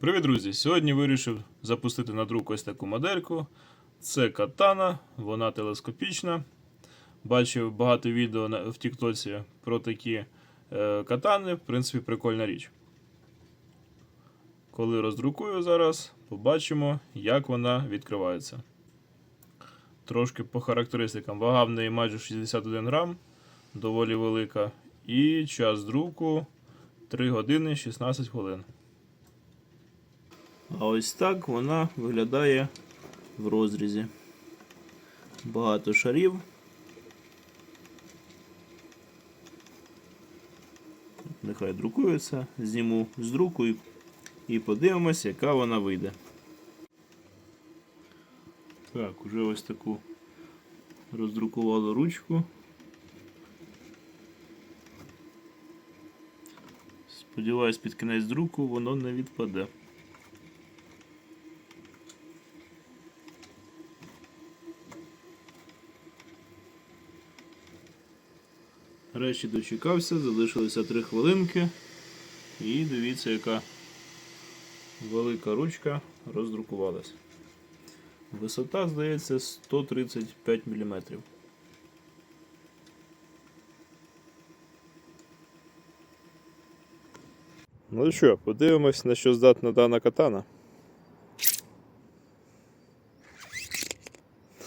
Привіт, друзі! Сьогодні вирішив запустити на друк ось таку модельку. Це катана, вона телескопічна. Бачив багато відео в Тіктоці про такі е, катани. В принципі, прикольна річ. Коли роздрукую зараз, побачимо, як вона відкривається. Трошки по характеристикам. Вага в неї майже 61 грам, доволі велика. І час друку 3 години 16 хвилин. А ось так вона виглядає в розрізі. Багато шарів. Нехай друкується, зніму з друку і, і подивимось, яка вона вийде. Так, уже ось таку роздрукували ручку. Сподіваюсь, під кінець друку воно не відпаде. Речі дочекався, залишилося 3 хвилинки. І дивіться, яка велика ручка роздрукувалась. Висота, здається, 135 мм. Ну що, подивимось, на що здатна дана катана.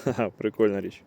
Ха-ха, прикольна річ.